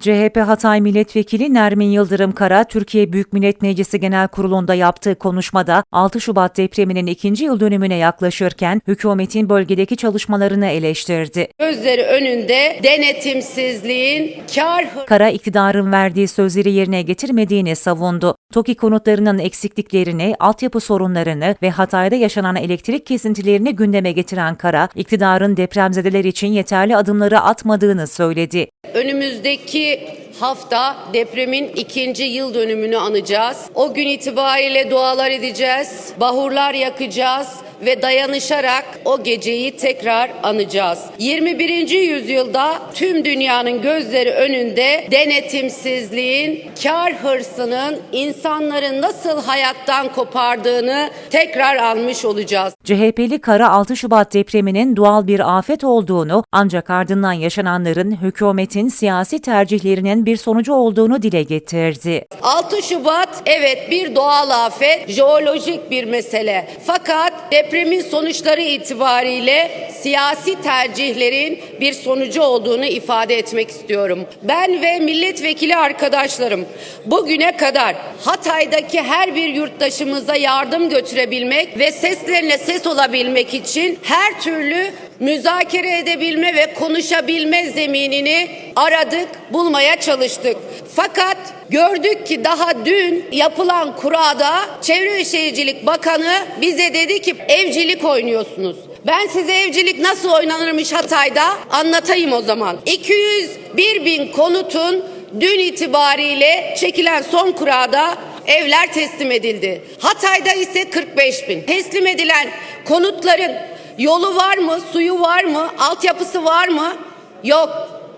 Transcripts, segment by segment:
CHP Hatay Milletvekili Nermin Yıldırım Kara, Türkiye Büyük Millet Meclisi Genel Kurulu'nda yaptığı konuşmada 6 Şubat depreminin ikinci yıl dönümüne yaklaşırken hükümetin bölgedeki çalışmalarını eleştirdi. Gözleri önünde denetimsizliğin, kar Kara iktidarın verdiği sözleri yerine getirmediğini savundu. TOKİ konutlarının eksikliklerini, altyapı sorunlarını ve Hatay'da yaşanan elektrik kesintilerini gündeme getiren Kara, iktidarın depremzedeler için yeterli adımları atmadığını söyledi. Önümüzdeki hafta depremin ikinci yıl dönümünü anacağız. O gün itibariyle dualar edeceğiz, bahurlar yakacağız ve dayanışarak o geceyi tekrar anacağız. 21. yüzyılda tüm dünyanın gözleri önünde denetimsizliğin, kar hırsının insanların nasıl hayattan kopardığını tekrar almış olacağız. CHP'li Kara 6 Şubat depreminin doğal bir afet olduğunu ancak ardından yaşananların hükümetin siyasi tercihlerinin bir sonucu olduğunu dile getirdi. 6 Şubat evet bir doğal afet, jeolojik bir mesele. Fakat depremin sonuçları itibariyle siyasi tercihlerin bir sonucu olduğunu ifade etmek istiyorum. Ben ve milletvekili arkadaşlarım bugüne kadar Hatay'daki her bir yurttaşımıza yardım götürebilmek ve seslerine ses olabilmek için her türlü müzakere edebilme ve konuşabilme zeminini aradık, bulmaya çalıştık. Fakat gördük ki daha dün yapılan kurada Çevre ve Şehircilik Bakanı bize dedi ki evcilik oynuyorsunuz. Ben size evcilik nasıl oynanırmış Hatay'da anlatayım o zaman. 201 bin konutun dün itibariyle çekilen son kurada evler teslim edildi. Hatay'da ise 45 bin. Teslim edilen konutların Yolu var mı? Suyu var mı? Altyapısı var mı? Yok.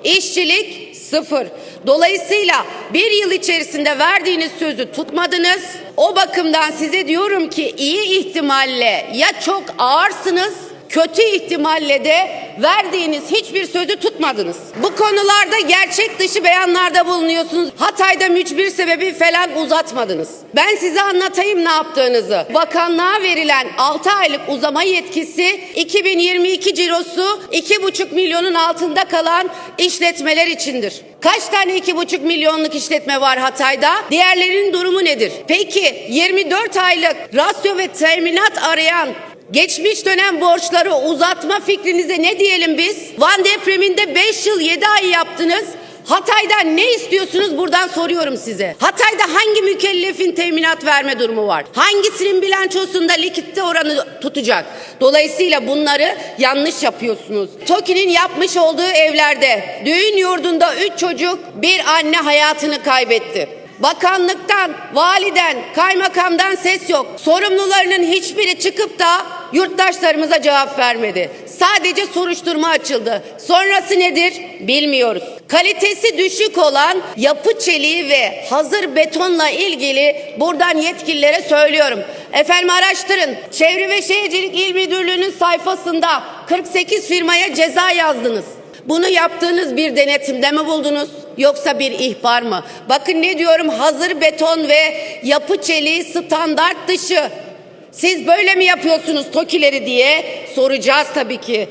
İşçilik sıfır. Dolayısıyla bir yıl içerisinde verdiğiniz sözü tutmadınız. O bakımdan size diyorum ki iyi ihtimalle ya çok ağırsınız kötü ihtimalle de verdiğiniz hiçbir sözü tutmadınız. Bu konularda gerçek dışı beyanlarda bulunuyorsunuz. Hatay'da mücbir sebebi falan uzatmadınız. Ben size anlatayım ne yaptığınızı. Bakanlığa verilen 6 aylık uzama yetkisi 2022 cirosu 2,5 milyonun altında kalan işletmeler içindir. Kaç tane 2,5 milyonluk işletme var Hatay'da? Diğerlerinin durumu nedir? Peki 24 aylık rasyo ve teminat arayan Geçmiş dönem borçları uzatma fikrinize ne diyelim biz? Van depreminde 5 yıl 7 ay yaptınız. Hatay'dan ne istiyorsunuz buradan soruyorum size. Hatay'da hangi mükellefin teminat verme durumu var? Hangisinin bilançosunda likitte oranı tutacak? Dolayısıyla bunları yanlış yapıyorsunuz. TOKİ'nin yapmış olduğu evlerde düğün yurdunda 3 çocuk bir anne hayatını kaybetti. Bakanlıktan, validen, kaymakamdan ses yok. Sorumlularının hiçbiri çıkıp da yurttaşlarımıza cevap vermedi. Sadece soruşturma açıldı. Sonrası nedir? Bilmiyoruz. Kalitesi düşük olan yapı çeliği ve hazır betonla ilgili buradan yetkililere söylüyorum. Efendim araştırın. Çevre ve Şehircilik İl Müdürlüğü'nün sayfasında 48 firmaya ceza yazdınız. Bunu yaptığınız bir denetimde mi buldunuz yoksa bir ihbar mı? Bakın ne diyorum hazır beton ve yapı çeliği standart dışı. Siz böyle mi yapıyorsunuz TOKİ'leri diye soracağız tabii ki.